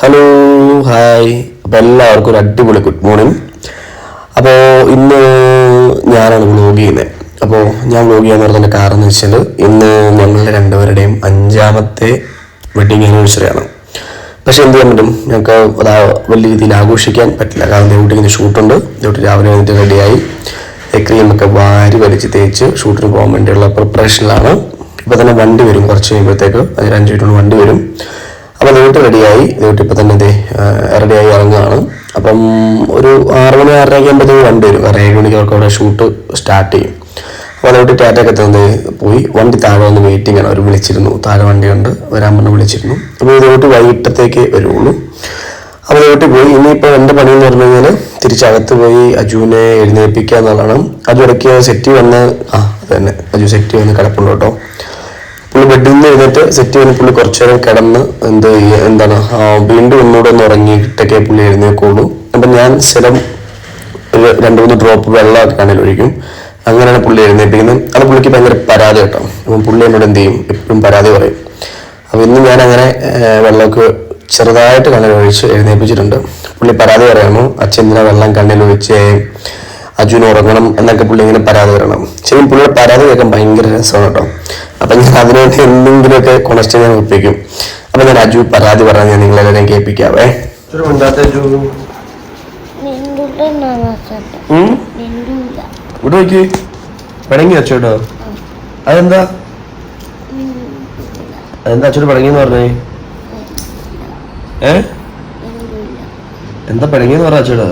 Hello hi അപ്പോൾ എല്ലാവർക്കും ഒരു അടിപൊളി ഗുഡ് മോർണിംഗ് അപ്പോൾ ഇന്ന് ഞാനാണ് വ്ലോഗ് ചെയ്യുന്നത് അപ്പോൾ ഞാൻ വ്ലോഗ് ചെയ്യാൻ പറഞ്ഞതിന്റെ കാരണം എന്ന് വെച്ചാൽ ഇന്ന് ഞങ്ങളുടെ രണ്ടുപേരുടെയും അഞ്ചാമത്തെ വെഡിങ് ആനിവേഴ്സറി ആണ്. പക്ഷെ എന്ത് ചെയ്യാൻ പറ്റും ഞങ്ങൾക്ക് അതാ വലിയ രീതിയിൽ ആഘോഷിക്കാൻ പറ്റില്ല. കാരണം ദേവട്ടിങ്ങനെ ഷൂട്ടുണ്ട് ദേവട്ടി രാവിലെ വന്നിട്ട് റെഡിയായി ക്രീമൊക്കെ വാരി വലിച്ച് തേച്ച് ഷൂട്ടിന് പോകാൻ വേണ്ടിയുള്ള പ്രിപ്പറേഷനിലാണ് ഇപ്പോൾ തന്നെ വണ്ടി വരും. കുറച്ച് കഴിയുമ്പോഴത്തേക്ക് അതിന് അഞ്ച് മിനിറ്റ് വണ്ടി വരും. അപ്പോൾ നീട്ട് റെഡിയായി നീട്ട് ഇപ്പം തന്നെ ദേ റെഡിയായി ഇറങ്ങുകയാണ് അപ്പം ഒരു ആറ് മണി ആറരയൊക്കെ ആകുമ്പോഴത്തേക്ക് വണ്ടി വരും. കാരണം ഏഴ് മണിക്ക് അവർക്ക് അവിടെ ഷൂട്ട് സ്റ്റാർട്ട് ചെയ്യും. അപ്പോൾ അതോട്ട് ടാറ്റയൊക്കെ തന്നെ പോയി. വണ്ടി താഴെ വന്ന് വെയിറ്റിംഗ് ആണ്. അവർ വിളിച്ചിരുന്നു. താഴെ വണ്ടിയുണ്ട് വരാൻ പറഞ്ഞ് വിളിച്ചിരുന്നു. അപ്പോൾ ഇതോട്ട് വൈകിട്ടത്തേക്ക് വരുള്ളൂ അപ്പോൾ ഇതോട്ട് പോയി. ഇനിയിപ്പോൾ എന്റെ പണി എന്ന് പറഞ്ഞു കഴിഞ്ഞാൽ തിരിച്ചകത്ത് പോയി അജുവിനെ എഴുന്നേൽപ്പിക്കുക എന്നുള്ളതാണ് അജു ഇടയ്ക്ക് സെറ്റ് വന്ന് ആ അത് തന്നെ. അജു സെറ്റ് വന്ന് കിടപ്പുണ്ട് കേട്ടോ. പുള്ളി ബെഡിൽ നിന്ന് എഴുന്നേറ്റ് സെറ്റ് ചെയ്യുന്ന പുള്ളി കുറച്ചു നേരം കിടന്ന് എന്ത് എന്താണ് വീണ്ടും ഒന്നുകൂടെ ഒന്ന് ഉറങ്ങിയിട്ടൊക്കെ പുള്ളി എഴുന്നേക്കോളൂ അപ്പം ഞാൻ സ്ഥിരം ഒരു രണ്ട് മൂന്ന് ഡ്രോപ്പ് വെള്ളമൊക്കെ കണ്ണിൽ ഒഴിക്കും. അങ്ങനെയാണ് പുള്ളി എഴുന്നേപ്പിക്കുന്നത്. അത് പുള്ളിക്ക് ഭയങ്കര പരാതി കേട്ടോ. അപ്പം പുള്ളി എന്നോട് എന്ത് ചെയ്യും? എപ്പോഴും പരാതി പറയും. അപ്പോൾ ഇന്ന് ഞാൻ അങ്ങനെ വെള്ളമൊക്കെ ചെറുതായിട്ട് കണ്ണിൽ ഒഴിച്ച് എഴുന്നേൽപ്പിച്ചിട്ടുണ്ട് പുള്ളി പരാതി പറയുന്നു അച്ഛൻ എന്തിനാ വെള്ളം കണ്ണിൽ ഒഴിച്ച് അജുൻ ഉറങ്ങണം എന്നൊക്കെ പുള്ളി ഇങ്ങനെ പരാതി പറയണം. ശരി പുള്ളിയുടെ പരാതി കേൾക്കാൻ ഭയങ്കര രസമാണ് കേട്ടോ. അപ്പം ഞാൻ അതിനുവേണ്ടി എന്തെങ്കിലുമൊക്കെ കൊണസ്റ്റ് ഞാൻ ഒപ്പിക്കും അപ്പൊ ഞാൻ അജു പരാതി പറഞ്ഞാൽ ഞാൻ നിങ്ങളെല്ലാം കേൾപ്പിക്കാവേ. ഇവിടെ നോക്കി. പിണങ്ങി അച്ചോട്ടോ? അതെന്താ? അതെന്താ അച്ചോട് പിണങ്ങിന്ന് പറഞ്ഞേ? ഏ? എന്താ പിണങ്ങിന്ന് പറഞ്ഞ അച്ചോട്?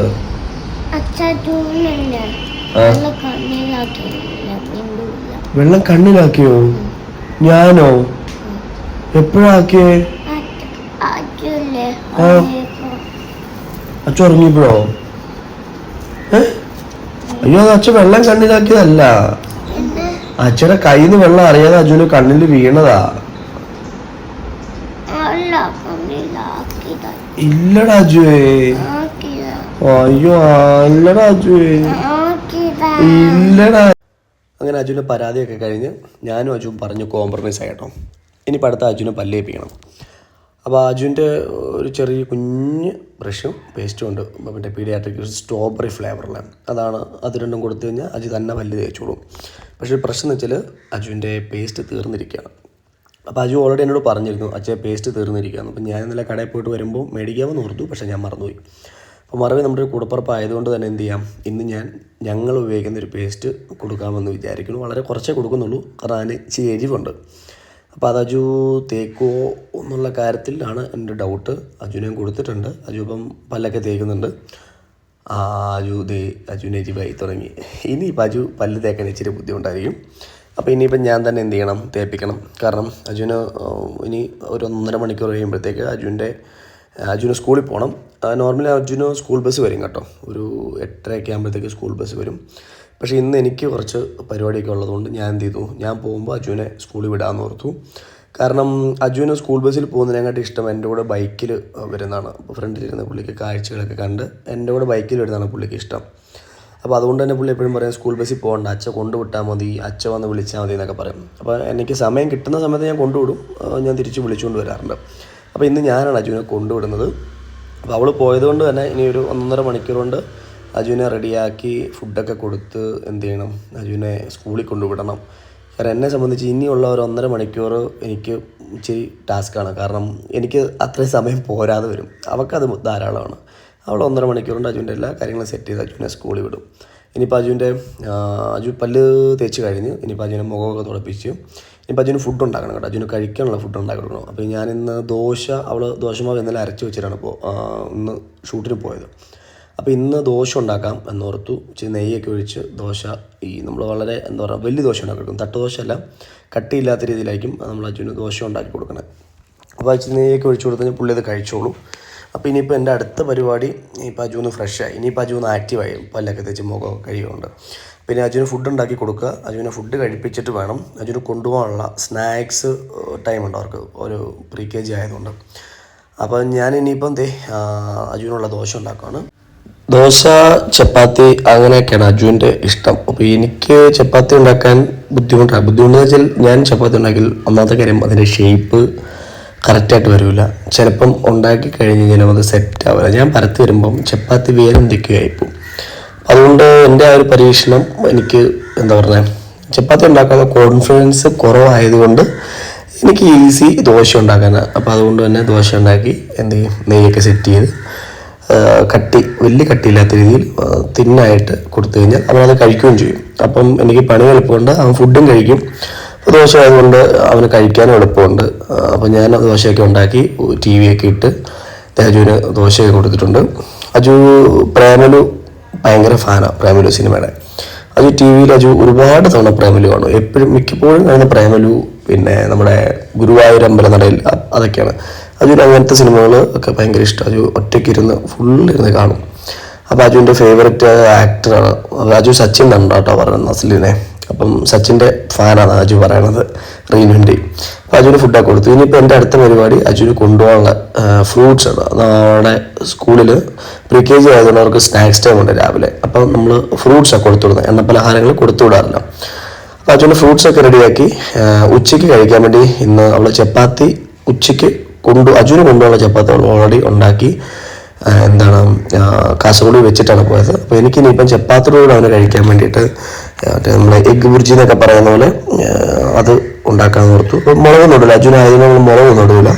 വെള്ളം കണ്ണിലാക്കിയോ? ഞാനോ? എപ്പോഴാക്കിയേ അച്ഛ ഉറങ്ങിയപ്പോഴോ അയ്യോ അത് അച്ഛൻ വെള്ളം കണ്ണിലാക്കിയതല്ല. അച്ഛയുടെ കയ്യിൽ നിന്ന് വെള്ളം അറിയാതെ അജുന് കണ്ണിൽ വീണതാ. ഇല്ലടാ അജുവേ. അയ്യോ ഇല്ലടാ അജുവേ. ഇല്ലടാ. അങ്ങനെ അജുവിന്റെ പരാതിയൊക്കെ കഴിഞ്ഞ് ഞാനും അജുവും പറഞ്ഞു കോംപ്രമൈസ് ആയിട്ടോ. ഇനിയിപ്പോൾ അടുത്ത അജുവിനെ പല്ലേപ്പിക്കണം അപ്പോൾ അജുവിന്റെ ഒരു ചെറിയ കുഞ്ഞ് ബ്രഷും പേസ്റ്റും ഉണ്ട്. മറ്റേ പീഡിയാട്രിക് സ്ട്രോബെറി ഫ്ലേവറിൽ അതാണ് അത് രണ്ടും കൊടുത്തു കഴിഞ്ഞാൽ അജു തന്നെ പല്ല് തേച്ചോളും. പക്ഷേ പ്രശ്നം എന്ന് വെച്ചാൽ അജുവിന്റെ പേസ്റ്റ് തീർന്നിരിക്കുകയാണ്. അപ്പോൾ അജു ഓൾറെഡി എന്നോട് പറഞ്ഞിരുന്നു അച്ഛൻ പേസ്റ്റ് തീർന്നിരിക്കുകയാണ്. അപ്പോൾ ഞാൻ ഇന്നലെ കടയിൽ പോയിട്ട് വരുമ്പോൾ മേടിക്കാമെന്ന് ഓർത്തു പക്ഷേ ഞാൻ മറന്നുപോയി. അപ്പോൾ മറവി നമ്മുടെ ഒരു കൂടപ്പുറപ്പ് ആയതുകൊണ്ട് തന്നെ എന്ത് ചെയ്യാം? ഇന്ന് ഞാൻ ഞങ്ങൾ ഉപയോഗിക്കുന്ന ഒരു പേസ്റ്റ് കൊടുക്കാമെന്ന് വിചാരിക്കുന്നു. വളരെ കുറച്ചേ കൊടുക്കുന്നുള്ളൂ. കാരണം അതിന് ഇച്ചിരി എരിവുണ്ട്. അപ്പോൾ അത് അജു തേക്കോ എന്നുള്ള കാര്യത്തിലാണ് എന്റെ ഡൗട്ട് അജുനെ കൊടുത്തിട്ടുണ്ട്. അജു ഇപ്പം പല്ലൊക്കെ തേക്കുന്നുണ്ട്. അജു ദേ അജുനെ എരിവായി തുടങ്ങി. ഇനിയിപ്പോൾ അജു പല്ല് തേക്കാൻ ഇച്ചിരി ബുദ്ധിമുട്ടായിരിക്കും. അപ്പോൾ ഇനിയിപ്പം ഞാൻ തന്നെ എന്ത് ചെയ്യണം? തേപ്പിക്കണം. കാരണം അജുവിന് ഇനി ഒരു ഒന്നര മണിക്കൂർ കഴിയുമ്പോഴത്തേക്ക് അജുവിന്റെ അജുന് സ്കൂളിൽ പോകണം നോർമലി അർജുന സ്കൂൾ ബസ് വരും കേട്ടോ. ഒരു എട്ടരയൊക്കെ ആകുമ്പോഴത്തേക്ക് സ്കൂൾ ബസ് വരും. പക്ഷേ ഇന്ന് എനിക്ക് കുറച്ച് പരിപാടിയൊക്കെ ഉള്ളതുകൊണ്ട് ഞാൻ എന്ത് ചെയ്തു? ഞാൻ പോകുമ്പോൾ അജുവിനെ സ്കൂളിൽ വിടാമെന്ന് ഓർത്തു. കാരണം അജുവിന് സ്കൂൾ ബസ്സിൽ പോകുന്നതിനെക്കാട്ടി ഇഷ്ടം എന്റെ കൂടെ ബൈക്കിൽ വരുന്നതാണ്. ഫ്രണ്ടിലിരുന്ന പുള്ളിക്ക് കാഴ്ചകളൊക്കെ കണ്ട് എന്റെ കൂടെ ബൈക്കിൽ വരുന്നതാണ് പുള്ളിക്ക് ഇഷ്ടം. അപ്പോൾ അതുകൊണ്ട് തന്നെ പുള്ളി എപ്പോഴും പറയും സ്കൂൾ ബസ്സിൽ പോകണ്ട. അച്ഛ കൊണ്ടുവിട്ടാൽ മതി. അച്ഛ വന്ന് വിളിച്ചാൽ മതി എന്നൊക്കെ പറയും. അപ്പോൾ എനിക്ക് സമയം കിട്ടുന്ന സമയത്ത് ഞാൻ കൊണ്ടുവിടും. ഞാൻ തിരിച്ച് വിളിച്ചുകൊണ്ട് വരാറുണ്ട്. അപ്പോൾ ഇന്ന് ഞാനാണ് അജുവിനെ കൊണ്ടുവിടുന്നത്. അപ്പോൾ അവൾ പോയതുകൊണ്ട് തന്നെ ഇനി ഒരു ഒന്നര മണിക്കൂർ കൊണ്ട് അജുവിനെ റെഡിയാക്കി ഫുഡൊക്കെ കൊടുത്ത് എന്ത് ചെയ്യണം? അജുവിനെ സ്കൂളിൽ കൊണ്ടുവിടണം. കാരണം എന്നെ സംബന്ധിച്ച് ഇനിയുള്ള ഒരു ഒന്നര മണിക്കൂർ എനിക്ക് ഇച്ചിരി ടാസ്ക്കാണ് കാരണം എനിക്ക് അത്രയും സമയം പോരാതെ വരും. അവൾക്കത് ധാരാളമാണ്. അവൾ ഒന്നര മണിക്കൂറുണ്ട് അജുവിന്റെ എല്ലാ കാര്യങ്ങളും സെറ്റ് ചെയ്ത് അജുവിനെ സ്കൂളിൽ വിടും. ഇനിയിപ്പോൾ അജുവിന്റെ അജു പല്ല് തേച്ച് കഴിഞ്ഞ്. ഇനിയിപ്പോൾ അജുവിനെ മുഖമൊക്കെ തുടപ്പിച്ച് ഇനിയിപ്പോൾ അജുവിന് ഫുഡ് ഉണ്ടാക്കണം കേട്ടോ. അജുവിന് കഴിക്കാനുള്ള ഫുഡ് ഉണ്ടാക്കി കൊടുക്കണം അപ്പോൾ ഞാൻ ഇന്ന് ദോശ അവൾ ദോശമാവ് ഇന്നലെ അരച്ച് വെച്ചിട്ടാണ് ഇപ്പോൾ ഇന്ന് ഷൂട്ടിന് പോയത്. അപ്പോൾ ഇന്ന് ദോശ ഉണ്ടാക്കാം എന്നോർത്തു. ഇച്ചിരി നെയ്യൊക്കെ ഒഴിച്ച് ദോശ ഈ നമ്മൾ വളരെ എന്താ പറയുക വലിയ ദോശ ഉണ്ടാക്കി കൊടുക്കും. തട്ടുദോശ അല്ല കട്ടിയില്ലാത്ത രീതിയിലായിരിക്കും നമ്മൾ അജുവിന് ദോശ ഉണ്ടാക്കി കൊടുക്കണത് അപ്പോൾ അച്ഛൻ നെയ്യൊക്കെ ഒഴിച്ച് കൊടുത്തു പുള്ളി അത് കഴിച്ചോളൂ. അപ്പോൾ ഇനിയിപ്പോൾ എന്റെ അടുത്ത പരിപാടി ഇനിയിപ്പോൾ അജു ഒന്ന് ഫ്രഷായി ഇനിയിപ്പോൾ അജു ഒന്ന് ആക്റ്റീവായി പല്ലൊക്കെ തേച്ച് മുഖം കഴിയുന്നുണ്ട് പിന്നെ അജുന് ഫുഡ് ഉണ്ടാക്കി കൊടുക്കുക. അജുവിനെ ഫുഡ് കഴിപ്പിച്ചിട്ട് വേണം. അജുന് കൊണ്ടുപോകാനുള്ള സ്നാക്സ് ടൈം ഉണ്ട് അവർക്ക്. ഒരു പ്രീ കെ ജി ആയതുകൊണ്ട്. അപ്പോൾ ഞാൻ ഇനിയിപ്പം ദേ അജുവിനുള്ള ദോശ ഉണ്ടാക്കുകയാണ് ദോശ ചപ്പാത്തി അങ്ങനെയൊക്കെയാണ് അജുവിന്റെ ഇഷ്ടം. അപ്പോൾ എനിക്ക് ചപ്പാത്തി ഉണ്ടാക്കാൻ ബുദ്ധിമുട്ടാണ്. ബുദ്ധിമുട്ടെന്ന് വെച്ചാൽ ഞാൻ ചപ്പാത്തി ഉണ്ടാക്കിയാൽ ഒന്നാമത്തെ കാര്യം അതിന്റെ ഷേപ്പ് കറക്റ്റായിട്ട് വരില്ല ചിലപ്പം ഉണ്ടാക്കി കഴിഞ്ഞ് കഴിഞ്ഞാൽ അത് സെറ്റ് ആവില്ല ഞാൻ പരത്തി വരുമ്പം ചപ്പാത്തി വേറെ എന്തൊക്കെയായിപ്പോവും അതുകൊണ്ട് എന്റെ ആ ഒരു പരീക്ഷണം എനിക്ക് എന്താ പറയുക ചപ്പാത്തി ഉണ്ടാക്കാനുള്ള കോൺഫിഡൻസ് കുറവായതുകൊണ്ട് എനിക്ക് ഈസി ദോശ ഉണ്ടാക്കാനാണ് അപ്പോൾ അതുകൊണ്ട് തന്നെ ദോശ ഉണ്ടാക്കി എന്ത് ചെയ്യും നെയ്യൊക്കെ സെറ്റ് ചെയ്ത് കട്ടി വലിയ കട്ടിയില്ലാത്ത രീതിയിൽ തിന്നായിട്ട് കൊടുത്തു കഴിഞ്ഞാൽ അവനത് കഴിക്കുകയും ചെയ്യും. അപ്പം എനിക്ക് പണി എളുപ്പമുണ്ട് അവൻ ഫുഡും കഴിക്കും. ദോശ ആയതുകൊണ്ട് അവന് കഴിക്കാനും എളുപ്പമുണ്ട്. അപ്പം ഞാൻ ദോശയൊക്കെ ഉണ്ടാക്കി ടി വി ഒക്കെ ഇട്ട് അജുവിന് ദോശയൊക്കെ കൊടുത്തിട്ടുണ്ട്. അജു പ്രേമലു ഭയങ്കര ഫാനാണ് പ്രേമലു സിനിമയുടെ. അത് ടി വിയിൽ അജു ഒരുപാട് തവണ പ്രേമലു കാണും. എപ്പോഴും മിക്കപ്പോഴും കാണുന്ന പ്രേമലു പിന്നെ നമ്മുടെ ഗുരുവായൂർ അമ്പലനടയിൽ അതൊക്കെയാണ്. അജുവിന് അങ്ങനത്തെ സിനിമകൾ ഒക്കെ ഭയങ്കര ഇഷ്ടം. അജു ഒറ്റയ്ക്ക് ഇരുന്ന് കാണും. അപ്പോൾ അജുവിന്റെ ഫേവററ്റ് ആക്ടറാണ് അജു സച്ചിൻ കണ്ടോ കേട്ടോ പറയുന്നത് അപ്പം സച്ചിന്റെ ഫാനാണ് അജു പറയണത് റീനുവിന്റെ അപ്പോൾ അജുവിന് ഫുഡൊക്കെ കൊടുത്തു. ഇനിയിപ്പോൾ എന്റെ അടുത്ത പരിപാടി അജുവിന് കൊണ്ടുപോകാനുള്ള ഫ്രൂട്ട്സ് ആണ്. നമ്മുടെ സ്കൂളിൽ പ്രീ കെ ജി ആയതുകൊണ്ട് സ്നാക്സ് ടൈം ഉണ്ട് രാവിലെ. അപ്പം നമ്മൾ ഫ്രൂട്ട്സൊക്കെ കൊടുത്തു വിടുന്നത്. എണ്ണ പലഹാരങ്ങൾ കൊടുത്തു വിടാറില്ല. അപ്പോൾ അജുവിന്റെ ഫ്രൂട്ട്സൊക്കെ റെഡിയാക്കി ഉച്ചയ്ക്ക് കഴിക്കാൻ വേണ്ടി ഇന്ന് അവൾ ചപ്പാത്തി ഉച്ചയ്ക്ക് കൊണ്ടു അജുവിന് കൊണ്ടുപോകാനുള്ള ചപ്പാത്തി അവൾ ഓൾറെഡി ഉണ്ടാക്കി എന്താണ് കാസർഗോഡ് വെച്ചിട്ടാണ് പോയത്. അപ്പോൾ എനിക്കിനിയിപ്പം ചപ്പാത്തിയോട് അവന് കഴിക്കാൻ വേണ്ടിയിട്ട് നമ്മളെ എഗ് ബുർജി എന്നൊക്കെ പറയുന്ന പോലെ അത് ഉണ്ടാക്കാൻ ഓർത്തു. മുളക് നടില്ല അജുന നമ്മൾ മുളക് നടില്ല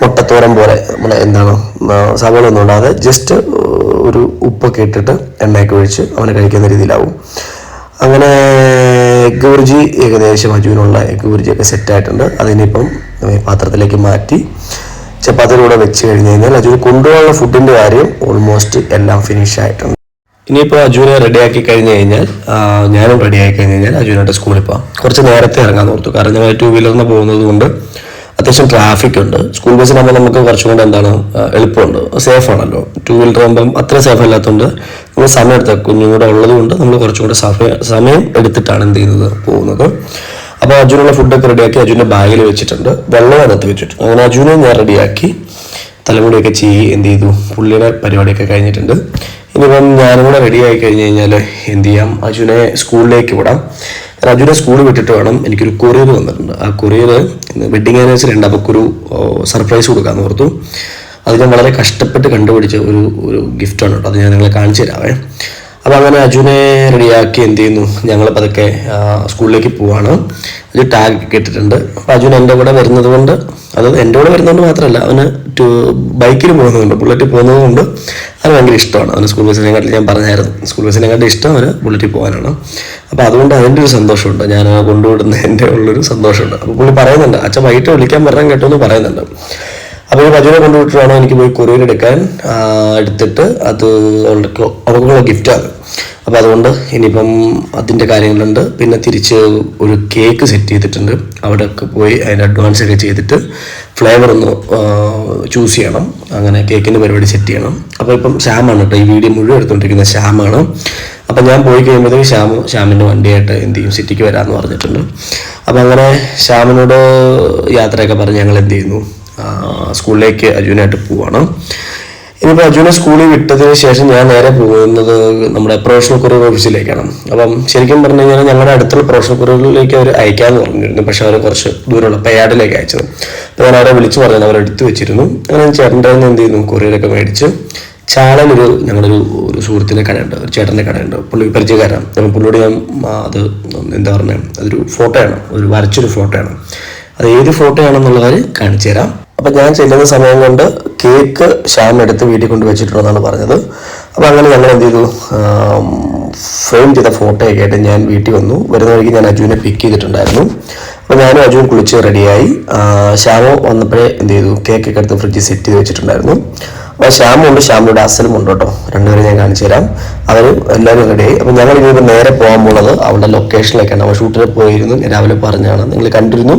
മുട്ടത്തോരൻ പോലെ നമ്മളെ എന്താണ് ആ, സവാള ഒന്നും ഇടാതെ ജസ്റ്റ് ഒരു ഉപ്പൊക്കെ ഇട്ടിട്ട് എണ്ണയൊക്കെ ഒഴിച്ച് അവനെ കഴിക്കുന്ന രീതിയിലാവും. അങ്ങനെ എഗ് ബുർജി ഏകദേശം അജുവിനുള്ള എഗ് ബുർജിയൊക്കെ സെറ്റായിട്ടുണ്ട് അതിനിപ്പം പാത്രത്തിലേക്ക് മാറ്റി ചപ്പാത്തിയുടെ വെച്ച് കഴിഞ്ഞ് കഴിഞ്ഞാൽ അജുവിന് കൊണ്ടുപോകാനുള്ള ഫുഡിന്റെ കാര്യം ഓൾമോസ്റ്റ് എല്ലാം ഫിനിഷ് ആയിട്ടുണ്ട്. ഇനിയിപ്പോൾ അജുവിനെ റെഡിയാക്കി കഴിഞ്ഞ് കഴിഞ്ഞാൽ ഞാനും റെഡിയാക്കി കഴിഞ്ഞ് കഴിഞ്ഞാൽ അജുവിനായിട്ട് സ്കൂളിൽ പോകാം കുറച്ച് നേരത്തെ ഇറങ്ങാൻ ഓർത്തു. കാരണം ഞങ്ങൾ ടൂ വീലറിന് പോകുന്നത് കൊണ്ട് അത്യാവശ്യം ട്രാഫിക് ഉണ്ട്. സ്കൂൾ ബസ്സിനാകുമ്പോൾ നമുക്ക് കുറച്ചും കൂടെ എന്താണ് എളുപ്പമുണ്ട്. സേഫ് ആണല്ലോ. ടൂ വീലർ ആകുമ്പം അത്ര സേഫ് അല്ലാത്തതുകൊണ്ട് നമ്മൾ സമയം എടുത്ത കുഞ്ഞും കൂടെ ഉള്ളത് കൊണ്ട് നമ്മൾ കുറച്ചും കൂടെ സമയം എടുത്തിട്ടാണ് എന്ത് ചെയ്യുന്നത് പോകുന്നത്. അപ്പോൾ അജുനുള്ള ഫുഡൊക്കെ റെഡിയാക്കി അജുവിന്റെ ബാഗിൽ വെച്ചിട്ടുണ്ട്. വെള്ളം അതിനകത്ത് വെച്ചിട്ടുണ്ട്. അങ്ങനെ അജുവിനെ ഞാൻ റെഡിയാക്കി തലമുടിയൊക്കെ ചെയ്യി എന്ത് ചെയ്തു? പുള്ളിയുടെ പരിപാടിയൊക്കെ കഴിഞ്ഞിട്ടുണ്ട്. ഇനിയിപ്പം ഞാനും കൂടെ റെഡി ആയി കഴിഞ്ഞ് കഴിഞ്ഞാൽ എന്ത് ചെയ്യാം? അജുനെ സ്കൂളിലേക്ക് വിടാം. കാരണം അജുനെ സ്കൂളിൽ വിട്ടിട്ട് വേണം എനിക്കൊരു കൊറിയർ വന്നിട്ടുണ്ട് ആ കൊറിയർ വെഡിങ് ആനിവേഴ്സറി ഉണ്ട്. അപ്പോൾ ഒരു സർപ്രൈസ് കൊടുക്കാമെന്ന് ഓർത്തു. അത് ഞാൻ വളരെ കഷ്ടപ്പെട്ട് കണ്ടുപിടിച്ച ഒരു ഒരു ഗിഫ്റ്റാണ് കേട്ടോ. അത് ഞാൻ നിങ്ങളെ കാണിച്ചു തരാവേ. അപ്പോൾ അങ്ങനെ അജുനെ റെഡിയാക്കി എന്ത് ചെയ്യുന്നു? ഞങ്ങൾ പതുക്കെ സ്കൂളിലേക്ക് പോവാണ്. ഒരു ടാഗ് കേട്ടിട്ടുണ്ട് അപ്പൊ അപ്പോൾ അജുൻ എന്റെ കൂടെ വരുന്നത് കൊണ്ട് അത് എന്റെ കൂടെ വരുന്നതുകൊണ്ട് മാത്രമല്ല അവന് ബൈക്കിൽ പോകുന്നതുകൊണ്ട് ബുള്ളറ്റിൽ പോകുന്നതുകൊണ്ട് അത് ഭയങ്കര ഇഷ്ടമാണ്. അവന് സ്കൂൾ ബസ്സിനെക്കാട്ടിൽ ഞാൻ പറഞ്ഞായിരുന്നു. സ്കൂൾ ബസ്സിനെക്കാട്ടിൽ ഇഷ്ടം അവന് ബുള്ളറ്റിൽ പോകാനാണ്. അപ്പോൾ അതുകൊണ്ട് അതിന്റെ ഒരു സന്തോഷമുണ്ട്. ഞാൻ കൊണ്ടുവിടുന്ന കൊണ്ടുവിടുന്നതിന്റെ ഉള്ളൊരു സന്തോഷമുണ്ട്. അപ്പോൾ പുള്ളി പറയുന്നുണ്ട് അച്ഛൻ വൈകിട്ട് വിളിക്കാൻ വരാൻ കേട്ടോ എന്ന് പറയുന്നുണ്ട്. അപ്പോൾ ഈ ഭജന കൊണ്ടുപോയിട്ടാണ് എനിക്ക് പോയി കൊറിയർ എടുക്കാൻ എടുത്തിട്ട് അത് അവർക്കുള്ള ഗിഫ്റ്റാണ് അപ്പോൾ അതുകൊണ്ട് ഇനിയിപ്പം അതിന്റെ കാര്യങ്ങളുണ്ട്. പിന്നെ തിരിച്ച് ഒരു കേക്ക് സെറ്റ് ചെയ്തിട്ടുണ്ട്. അവിടെയൊക്കെ പോയി അതിന്റെ അഡ്വാൻസ് ഒക്കെ ചെയ്തിട്ട് ഫ്ലേവർ ഒന്ന് ചൂസ് ചെയ്യണം. അങ്ങനെ കേക്കിന്റെ പരിപാടി സെറ്റ് ചെയ്യണം. അപ്പോൾ ഇപ്പം ശ്യാമാണ് കേട്ടോ ഈ വീഡിയോ മുഴുവൻ എടുത്തുകൊണ്ടിരിക്കുന്ന ശ്യാമാണ്. അപ്പം ഞാൻ പോയി കഴിയുമ്പോഴത്തേക്ക് ശ്യാം ശ്യാമിന്റെ വണ്ടിയായിട്ട് എന്ത് ചെയ്യും? സിറ്റിക്ക് വരാമെന്ന് പറഞ്ഞിട്ടുണ്ട്. അപ്പം അങ്ങനെ ശ്യാമിനോട് യാത്രയൊക്കെ പറഞ്ഞ് ഞങ്ങൾ എന്ത് ചെയ്യുന്നു? സ്കൂളിലേക്ക് അജുനായിട്ട് പോവാണ്. ഇനിയിപ്പോൾ അജുനെ സ്കൂളിൽ വിട്ടതിന് ശേഷം ഞാൻ നേരെ പോകുന്നത് നമ്മുടെ പ്രൊഫഷണൽ കൊറിയർ ഓഫീസിലേക്കാണ് അപ്പം ശരിക്കും പറഞ്ഞു കഴിഞ്ഞാൽ ഞങ്ങളുടെ അടുത്തുള്ള പ്രൊഫഷണൽ കൊറിയറിലേക്ക് അവർ അയക്കാമെന്ന് പറഞ്ഞിരുന്നു. പക്ഷെ അവർ കുറച്ച് ദൂരമുള്ള പേയാഡിലേക്ക് അയച്ചത്. അപ്പോൾ ഞാൻ അവരെ വിളിച്ചു പറഞ്ഞു അവർ എടുത്തു വെച്ചിരുന്നു. അങ്ങനെ ചേട്ടന്റെ എന്ത് ചെയ്യുന്നു കൊറിയറൊക്കെ മേടിച്ച് ചാലനൊരു ഒരു ഒരു സുഹൃത്തിന്റെ കടയുണ്ട്. ഒരു ചേട്ടന്റെ കടയുണ്ട്. പുള്ളി പരിചയക്കാരാണ് അപ്പം പുള്ളിയോട് ഞാൻ അത് എന്താ പറയുക അതൊരു ഫോട്ടോയാണ് ഒരു വരച്ചൊരു ഫോട്ടോയാണ് അത് ഏത് ഫോട്ടോയാണെന്നുള്ളവർ കാണിച്ചു തരാം. അപ്പം ഞാൻ ചെല്ലുന്ന സമയം കൊണ്ട് കേക്ക് ശ്യാം എടുത്ത് വീട്ടിൽ കൊണ്ട് വെച്ചിട്ടുണ്ടെന്നാണ് പറഞ്ഞത്. അപ്പോൾ അങ്ങനെ ഞങ്ങൾ എന്ത് ചെയ്തു? ഫ്രെയിം ചെയ്ത ഫോട്ടോയൊക്കെ ആയിട്ട് ഞാൻ വീട്ടിൽ വന്നു. വരുന്ന വഴിക്ക് ഞാൻ അജുവിനെ പിക്ക് ചെയ്തിട്ടുണ്ടായിരുന്നു. അപ്പോൾ ഞാനും അജുവും കുളിച്ച് റെഡിയായി ശ്യാമോ വന്നപ്പോഴേ എന്ത് ചെയ്തു? കേക്കൊക്കെ എടുത്ത് ഫ്രിഡ്ജിൽ സെറ്റ് ചെയ്ത് വെച്ചിട്ടുണ്ടായിരുന്നു. അപ്പോൾ ശ്യാമുണ്ട് ശ്യാമിലൂടെ അസലും ഉണ്ട് കേട്ടോ. രണ്ടുപേരും ഞാൻ കാണിച്ചു തരാം. അവർ എല്ലാവരും റെഡിയായി അപ്പോൾ ഞങ്ങൾ ഇനിയിപ്പോൾ നേരെ പോകാൻ പോകുന്നത് അവളുടെ ലൊക്കേഷനിലേക്കാണ് അവൾ ഷൂട്ടിൽ പോയിരുന്നു രാവിലെ പറഞ്ഞാണ് നിങ്ങൾ കണ്ടിരുന്നു.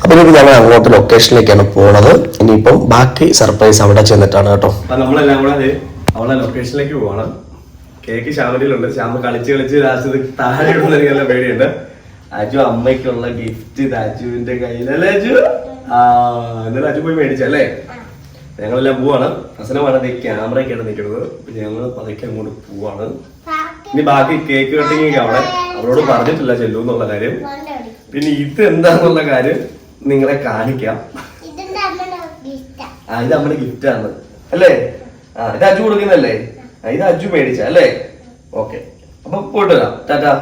അപ്പോൾ ഇനിയിപ്പോൾ ഞങ്ങൾ അങ്ങോട്ട് ലൊക്കേഷനിലേക്കാണ് പോണത്. ഇനിയിപ്പം ബാക്കി സർപ്രൈസ് അവിടെ ചെന്നിട്ടാണ് കേട്ടോ. നമ്മളെല്ലാം കൂടെ അവളെ ലൊക്കേഷനിലേക്ക് പോകണം കേക്ക് ശ്യാമിലുണ്ട് ശ്യാമ കളിച്ച് കളിച്ച് ഇത് താഴെ നല്ല പേടിയുണ്ട്. അജു അമ്മയ്ക്കുള്ള ഗിഫ്റ്റ് രാജുവിന്റെ കയ്യിലല്ലേ അജു? എന്നാലും അജു പോയി മേടിച്ചല്ലേ? ഞങ്ങളെല്ലാം പോവാണ്. ഹസനമാണ് ഈ ക്യാമറയൊക്കെയാണ് നിൽക്കുന്നത്. ഞങ്ങൾ പതുക്കെ അങ്ങോട്ട് പോവാണ്. ഇനി ബാക്കി കേക്ക് കട്ടിങ് ഒക്കെ അവിടെ. അവരോട് പറഞ്ഞിട്ടില്ല ചെല്ലു എന്നുള്ള കാര്യം. പിന്നെ ഇത് എന്താന്നുള്ള കാര്യം നിങ്ങളെ കാണിക്കാം. ആ ഇത് അമ്മയുടെ ഗിഫ്റ്റ് ആണ്. അല്ലേ? ആ ഇത് അജു കൊടുക്കുന്നല്ലേ ഇത് അജു മേടിച്ച അല്ലേ? ഓക്കെ. അപ്പൊ പോയിട്ട് വരാം. ടാറ്റാ.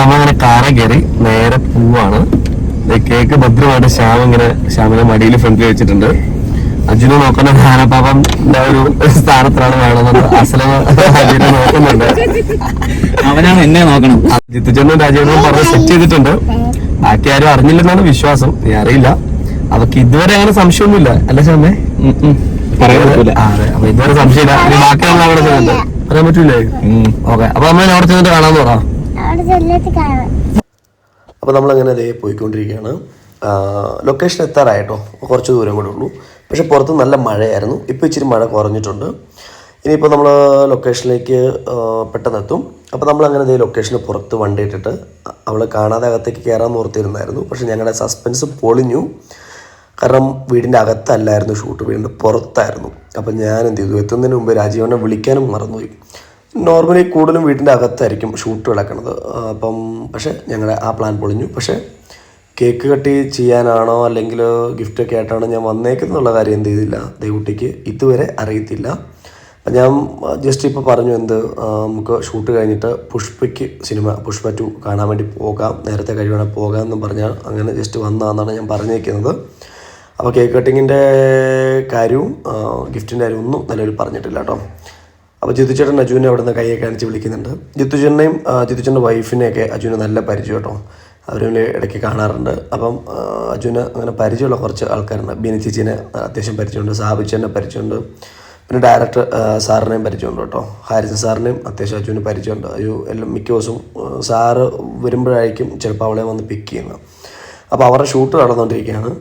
നമ്മളിങ്ങനെ കാറ കയറി നേരെ പോവാണ്. കേക്ക് ഭദ്രമായിട്ട് ശ്യാം ഇങ്ങനെ ശ്യാമിനെ മടിയിൽ ഫ്രണ്ടിൽ വെച്ചിട്ടുണ്ട്. അജുന നോക്കുന്ന ധാനപാപന്റെ ഒരു സ്ഥാനത്തിലാണ് വേണമെന്ന് അസലം അർജുനെ നോക്കുന്നുണ്ട്. അവനാണ് എന്നെ നോക്കണം. ജിത്തുചേട്ടനും രാജേനും പറഞ്ഞ് സെറ്റ് ചെയ്തിട്ടുണ്ട്. ബാക്കി ആരും അറിഞ്ഞില്ലെന്നാണ് വിശ്വാസം. നീ അറിയില്ല. അവക്ക് ഇതുവരെ അങ്ങനെ സംശയമൊന്നുമില്ല. അല്ല ശ്യാമേ? പറയാൻ പറ്റൂല. അതെ. അപ്പൊ ഇതുവരെ സംശയമില്ല. ഇനി ബാക്കി നമ്മൾ അവിടെ ചെന്നിട്ട്. പറയാൻ പറ്റൂലേ? ഓക്കെ. അപ്പൊ നമ്മൾ അവിടെ ചെന്നിട്ട് കാണാന്ന് പറ. അവിടെ ചെല്ലിട്ട് കാണാം. അപ്പോൾ നമ്മളങ്ങനെ അതേ പോയിക്കൊണ്ടിരിക്കുകയാണ്. ലൊക്കേഷൻ എത്താറായിട്ടോ? കുറച്ച് ദൂരം കൂടെ ഉള്ളൂ. പക്ഷേ പുറത്ത് നല്ല മഴയായിരുന്നു. ഇപ്പോൾ ഇച്ചിരി മഴ കുറഞ്ഞിട്ടുണ്ട്. ഇനിയിപ്പോൾ നമ്മൾ ലൊക്കേഷനിലേക്ക് പെട്ടെന്ന് എത്തും അപ്പോൾ നമ്മൾ അങ്ങനെ ദേ ലൊക്കേഷന് പുറത്ത് വണ്ടി ഇട്ടിട്ട് അവൾ കാണാതെ അകത്തേക്ക് കയറാൻ ഓർത്തിരുന്നായിരുന്നു പക്ഷേ ഞങ്ങളുടെ സസ്പെൻസ് പൊളിഞ്ഞു. കാരണം വീടിന്റെ അകത്തല്ലായിരുന്നു ഷൂട്ട് വീടിന്റെ പുറത്തായിരുന്നു. അപ്പം ഞാൻ എന്ത് ചെയ്തു? എത്തുന്നതിന് മുമ്പ് രാജീവനെ വിളിക്കാനും മറന്നുപോയി. നോർമലി കൂടുതലും വീട്ടിന്റെ അകത്തായിരിക്കും ഷൂട്ട് കിടക്കുന്നത് അപ്പം പക്ഷേ ഞങ്ങളുടെ ആ പ്ലാൻ പൊളിഞ്ഞു. പക്ഷേ കേക്ക് കട്ടി ചെയ്യാനാണോ അല്ലെങ്കിൽ ഗിഫ്റ്റ് ഒക്കെ ആയിട്ടാണോ ഞാൻ വന്നേക്കുന്നുള്ള കാര്യം എന്ത് ചെയ്തില്ല. ദൈവക്കുട്ടിക്ക് ഇതുവരെ അറിയത്തില്ല. അപ്പം ഞാൻ ജസ്റ്റ് ഇപ്പോൾ പറഞ്ഞു എന്ത് നമുക്ക് ഷൂട്ട് കഴിഞ്ഞിട്ട് പുഷ്പയ്ക്ക് സിനിമ പുഷ്പ ടു കാണാൻ വേണ്ടി പോകാം. നേരത്തെ കഴിയുവാണെങ്കിൽ പോകാം എന്ന് പറഞ്ഞാൽ അങ്ങനെ ജസ്റ്റ് വന്നതാണെന്നാണ് ഞാൻ പറഞ്ഞേക്കുന്നത്. അപ്പോൾ കേക്ക് കട്ടിങ്ങിന്റെ കാര്യവും ഗിഫ്റ്റിന്റെ കാര്യവും ഒന്നും നിലവിൽ പറഞ്ഞിട്ടില്ല കേട്ടോ. അപ്പോൾ ജിത്തുചേട്ടൻ അജുവിനെ അവിടെ നിന്ന് കൈയൊക്കെ കാണിച്ച് വിളിക്കുന്നുണ്ട്. ജിത്തുചേട്ടനെയും ജിത്തുചേട്ടന്റെ വൈഫിനെയൊക്കെ അജുവിന് നല്ല പരിചയം കേട്ടോ. അവരും ഇടയ്ക്ക് കാണാറുണ്ട്. അപ്പം അജുവിന് അങ്ങനെ പരിചയമുള്ള കുറച്ച് ആൾക്കാരുണ്ട്. ബിനി ചേച്ചീനെ അത്യാവശ്യം പരിചയമുണ്ട്. സാബിച്ചേനെ പരിചയമുണ്ട്. പിന്നെ ഡയറക്ടർ സാറിനെയും പരിചയമുണ്ട് കേട്ടോ. ഹാരിസൻ സാറിനെയും അത്യാവശ്യം അജുവിന് പരിചയമുണ്ട്. അജു എല്ലാം മിക്ക ദിവസവും സാറ് വരുമ്പോഴായിരിക്കും ചിലപ്പോൾ അവളെ വന്ന് പിക്ക് ചെയ്യുന്നത്. അപ്പോൾ അവരുടെ ഷൂട്ട് നടന്നുകൊണ്ടിരിക്കുകയാണ്.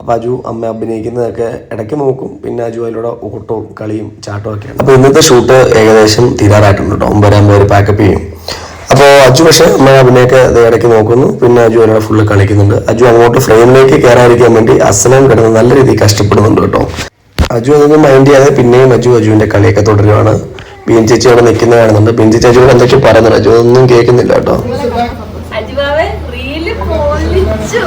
അപ്പോൾ അജു അമ്മ അഭിനയിക്കുന്നതൊക്കെ ഇടയ്ക്ക് നോക്കും. പിന്നെ അജു അതിലൂടെ ഓട്ടവും കളിയും ചാട്ടവും ഒക്കെയാണ് അപ്പോൾ ഇന്നത്തെ ഷൂട്ട് ഏകദേശം തീരാറായിട്ടുണ്ട് കേട്ടോ. ഒമ്പതാകുമ്പോൾ ഒരു പാക്കപ്പ് ചെയ്യും. അപ്പോൾ അജു പക്ഷേ അമ്മ അഭിനയൊക്കെ ഇടയ്ക്ക് നോക്കുന്നു. പിന്നെ അജു അതിലൂടെ ഫുള്ള് കളിക്കുന്നുണ്ട്. അജു അങ്ങോട്ട് ഫ്രെയിമിലേക്ക് കയറാതിരിക്കാൻ വേണ്ടി അസലം കിടന്ന് നല്ല രീതിയിൽ കഷ്ടപ്പെടുന്നുണ്ട് കേട്ടോ. അജു അതൊന്നും മൈൻഡ് ചെയ്യാതെ പിന്നെയും അജു അജുവിന്റെ കളിയൊക്കെ തുടരുകയാണ് ബീൻ ചേച്ചി അവിടെ നിൽക്കുന്ന കാണുന്നുണ്ട്. ബീൻ ചേച്ചി അജുവിനോട് എന്തൊക്കെ പറയുന്നുണ്ട്. അജു ഒന്നും കേൾക്കുന്നില്ല കേട്ടോ. പൊളിച്ചു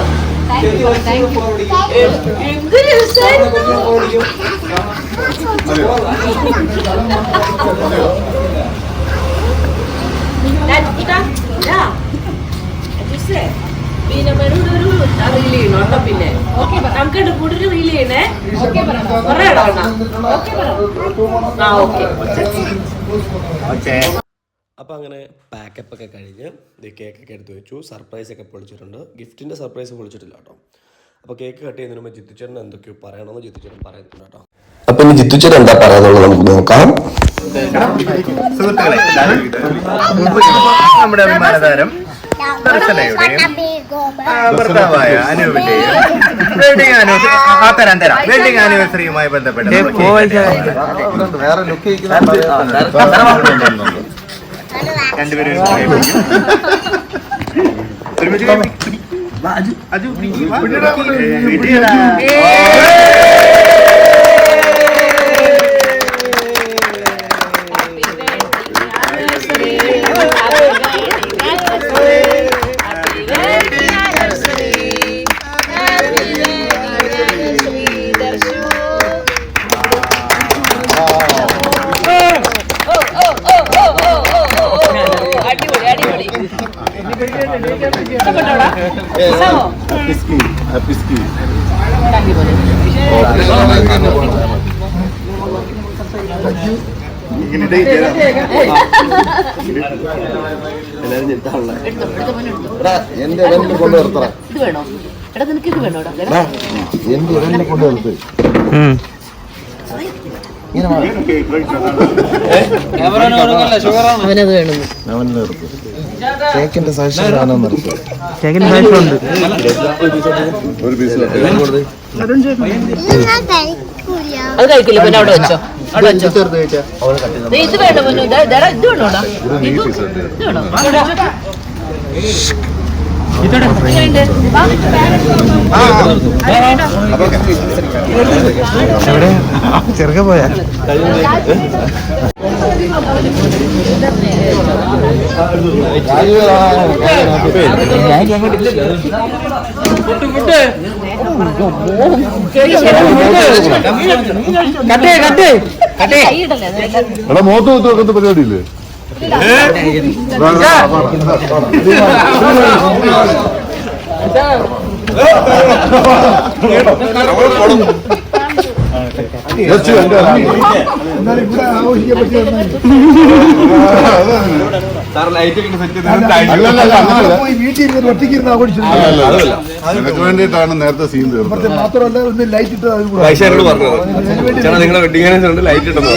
റീൽ ചെയ്യണേ കൊറേ ഇടണം ആ അങ്ങനെ പാക്കപ്പ് ഒക്കെ കഴിഞ്ഞ് കേക്കൊക്കെ എടുത്ത് വെച്ചു. സർപ്രൈസ് ഒക്കെ പൊളിച്ചിട്ടുണ്ട്. ഗിഫ്റ്റിന്റെ സർപ്രൈസ് പൊളിച്ചിട്ടില്ല കേട്ടോ. അപ്പോൾ കേക്ക് കട്ട് ചെയ്യുന്നതിന് മുമ്പ് ജിത്തുച്ചേട്ടൻ എന്തൊക്കെയോ പറയണമെന്ന് ജിത്തുച്ചേട്ടൻ പറയുന്നുണ്ട് കേട്ടോ. അപ്പോൾ ഇനി ജിത്തുച്ചേട്ടൻ എന്താ പറയാന്നുള്ളത് നമുക്ക് നോക്കാം. നമ്മുടെ അഭിമാന താരം ദർശനയുടെയും ആ, ഭർത്താവായ അനൂപിന്റെയും വെഡിങ് ആനിവേഴ്സറി ആ തരാം തരാം. വെഡിങ് ആനിവേഴ്സറിയുമായി ബന്ധപ്പെട്ട് രണ്ടുപേരും ഒരുമിച്ച് കഴിപ്പിക്കും. അജു, ഇടിയടാ. അടിപൊളി എന്റെ ഇവന്റിൽ കൊണ്ട് നിർത്തറ എന്റെ ഇവന്റിൽ കൊണ്ട് നിർത്ത് അവനത് വേണം. അവൻ നിർത്ത് കേക്കിന്റെ സജഷൻ കാണാൻ ഉണ്ട്. ഒരു പീസ് അത് കഴിക്കില്ല പിന്നെ അവിടെ വെച്ചോ. അവിടെ വെച്ചോ. ഇത് വേണ്ട ഇത് വേണോടാ ഇത് വേണോ? എവിടെ? ചെറുക്ക പോയാ. എടാ മോത്ത് കുത്തുവെക്കുന്ന പരിപാടിയില്ലേ? ജസ്റ്റ് എന്റെ അല്ലല്ല നിനക്ക് വേണ്ടിയിട്ടാണ് നേരത്തെ സീൻ തീർന്നത് മാത്രമല്ല ഒന്ന് ലൈറ്റ് ഇട്ട് പറഞ്ഞത്. ചേട്ടാ നിങ്ങളെ വെഡിങ് ആനിവേഴ്സറി ലൈറ്റ് ഇട്ടെന്ന്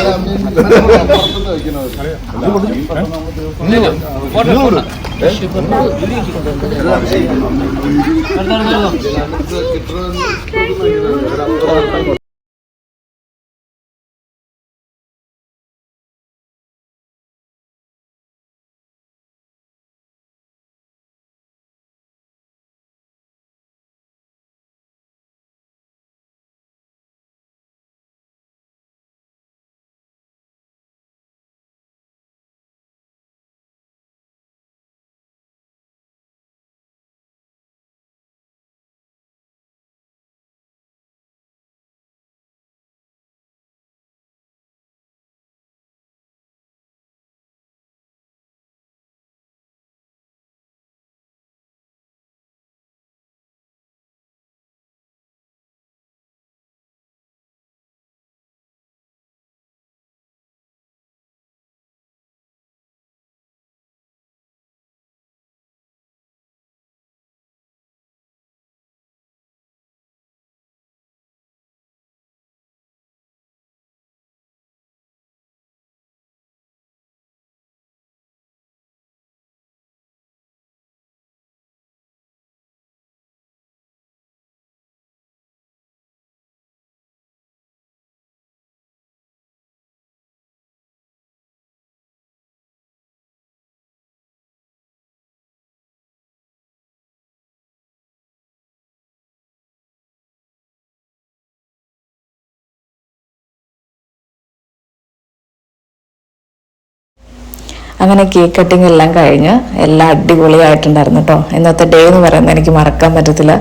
അങ്ങനെ കേക്ക് കട്ടിങ് എല്ലാം കഴിഞ്ഞ് എല്ലാം അടിപൊളിയായിട്ടുണ്ടായിരുന്നു കേട്ടോ ഇന്നത്തെ ഡേ എന്ന് പറയുന്നത് എനിക്ക് മറക്കാൻ പറ്റത്തില്ല.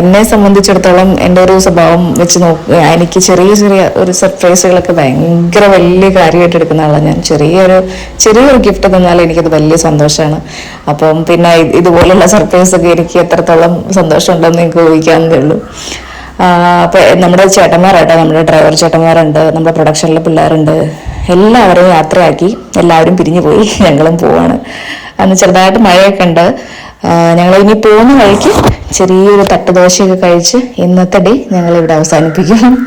എന്നെ സംബന്ധിച്ചിടത്തോളം എന്റെ ഒരു സ്വഭാവം വെച്ച് നോക്കുക എനിക്ക് ചെറിയ ചെറിയ ഒരു സർപ്രൈസുകളൊക്കെ ഭയങ്കര വലിയ കാര്യമായിട്ട് എടുക്കുന്ന ആളാണ് ഞാൻ. ചെറിയൊരു ചെറിയൊരു ഗിഫ്റ്റ് തന്നാൽ എനിക്കത് വലിയ സന്തോഷമാണ് അപ്പം പിന്നെ ഇതുപോലുള്ള സർപ്രൈസൊക്കെ എനിക്ക് എത്രത്തോളം സന്തോഷം ഉണ്ടെന്ന് എനിക്ക് ഊഹിക്കാവുന്നതേ ഉള്ളൂ. അപ്പോൾ നമ്മുടെ ചേട്ടന്മാരാട്ടോ നമ്മുടെ ഡ്രൈവർ ചേട്ടന്മാരുണ്ട് നമ്മുടെ പ്രൊഡക്ഷനിലെ പിള്ളേരുണ്ട്. എല്ലാവരെയും യാത്രയാക്കി എല്ലാവരും പിരിഞ്ഞു പോയി ഞങ്ങളും പോവാണ്. അന്ന് ചെറുതായിട്ട് മഴയൊക്കെ ഉണ്ട്. ഞങ്ങൾ ഇനി പോകുന്ന വഴിക്ക് ചെറിയൊരു തട്ടുദോശയൊക്കെ കഴിച്ച് ഇന്നത്തെ ഡേ ഞങ്ങൾ ഇവിടെ അവസാനിപ്പിക്കും.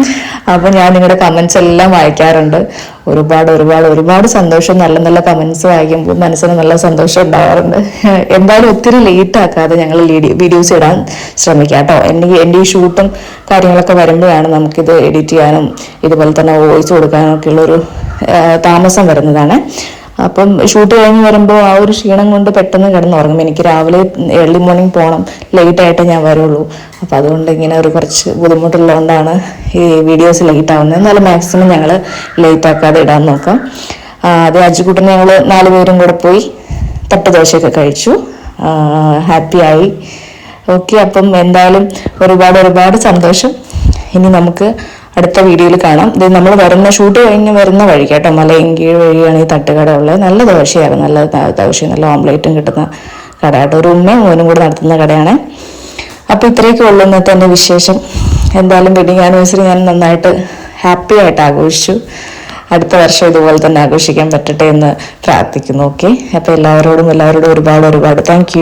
അപ്പോൾ ഞാൻ നിങ്ങളുടെ കമന്റ്സ് എല്ലാം വായിക്കാറുണ്ട്. ഒരുപാട് ഒരുപാട് ഒരുപാട് സന്തോഷം നല്ല നല്ല കമന്റ്സ് വായിക്കുമ്പോൾ മനസ്സിന് നല്ല സന്തോഷം ഉണ്ടാകാറുണ്ട്. എന്തായാലും ഒത്തിരി ലേറ്റ് ആക്കാതെ ഞങ്ങൾ വീഡിയോസ് ഇടാൻ ശ്രമിക്കാം കേട്ടോ എന്റെ എന്റെ ഈ ഷൂട്ടും കാര്യങ്ങളൊക്കെ വരുമ്പോഴാണ് നമുക്കിത് എഡിറ്റ് ചെയ്യാനും ഇതുപോലെ തന്നെ വോയിസ് കൊടുക്കാനും ഒക്കെ ഉള്ളൊരു താമസം വരുന്നതാണ്. അപ്പം ഷൂട്ട് കഴിഞ്ഞ് വരുമ്പോൾ ആ ഒരു ക്ഷീണം കൊണ്ട് പെട്ടെന്ന് കിടന്നുറങ്ങും. എനിക്ക് രാവിലെ ഏർലി മോർണിംഗ് പോകണം ലേറ്റ് ആയിട്ട് ഞാൻ വരുള്ളൂ. അപ്പം അതുകൊണ്ട് ഇങ്ങനെ ഒരു കുറച്ച് ബുദ്ധിമുട്ടുള്ളതുകൊണ്ടാണ് ഈ വീഡിയോസ് ലേറ്റ് ആവുന്നത്. എന്നാലും മാക്സിമം ഞങ്ങൾ ലേറ്റ് ആക്കാതെ ഇടാൻ നോക്കാം. അത് അജിക്കുട്ടനെ ഞങ്ങൾ നാല് പേരും കൂടെ പോയി തട്ടുദോശയൊക്കെ കഴിച്ചു. ഹാപ്പി ആയി. ഓക്കെ അപ്പം എന്തായാലും ഒരുപാട് ഒരുപാട് സന്തോഷം. ഇനി നമുക്ക് അടുത്ത വീഡിയോയിൽ കാണാം. ഇത് നമ്മൾ വരുന്ന ഷൂട്ട് കഴിഞ്ഞ് വരുന്ന വഴി കേട്ടോ. മലയങ്കീഴ് വഴിയാണ് ഈ തട്ടുകട ഉള്ളത് നല്ല ദോശയാണ്. നല്ല ദോശയും നല്ല ഓംലേറ്റും കിട്ടുന്ന കട കേട്ടോ ഒരു ഉമ്മയും മോനും കൂടെ നടത്തുന്ന കടയാണ്. അപ്പോൾ ഇത്രയൊക്കെ ഉള്ളു ഇന്നത്തെ എന്റെ വിശേഷം. എന്തായാലും വെഡിങ് ആനിവേഴ്സറി ഞാൻ നന്നായിട്ട് ഹാപ്പി ആയിട്ട് ആഘോഷിച്ചു. അടുത്ത വർഷം ഇതുപോലെ തന്നെ ആഘോഷിക്കാൻ പറ്റട്ടെ എന്ന് പ്രാർത്ഥിക്കുന്നു. ഓക്കെ അപ്പോൾ എല്ലാവരോടും എല്ലാവരോടും ഒരുപാട് ഒരുപാട് താങ്ക്